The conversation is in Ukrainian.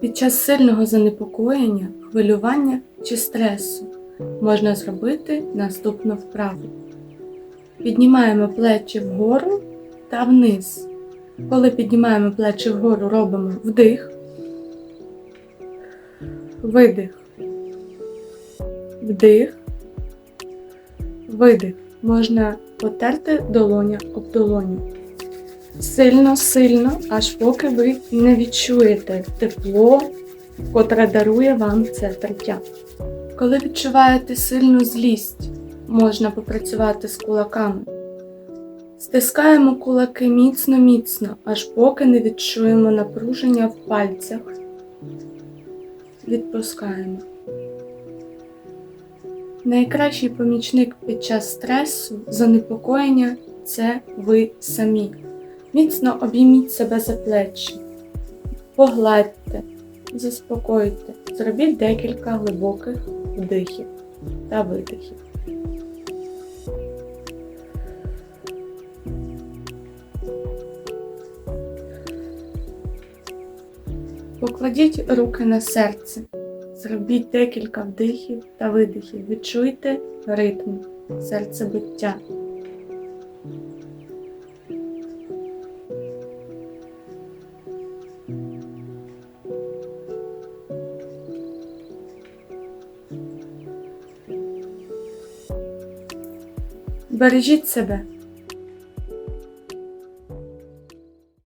Під час сильного занепокоєння, хвилювання чи стресу можна зробити наступну вправу. Піднімаємо плечі вгору та вниз. Коли піднімаємо плечі вгору, робимо вдих, видих, вдих, видих. Можна потерти долоня об долоню. Сильно, сильно, аж поки ви не відчуєте тепло, котре дарує вам це тертя. Коли відчуваєте сильну злість, можна попрацювати з кулаками. Стискаємо кулаки міцно-міцно, аж поки не відчуємо напруження в пальцях. Відпускаємо. Найкращий помічник під час стресу, занепокоєння це ви самі. Міцно обійміть себе за плечі, погладьте, заспокойте, зробіть декілька глибоких вдихів та видихів. Покладіть руки на серце, зробіть декілька вдихів та видихів. Відчуйте ритм серцебиття. Бережіть себе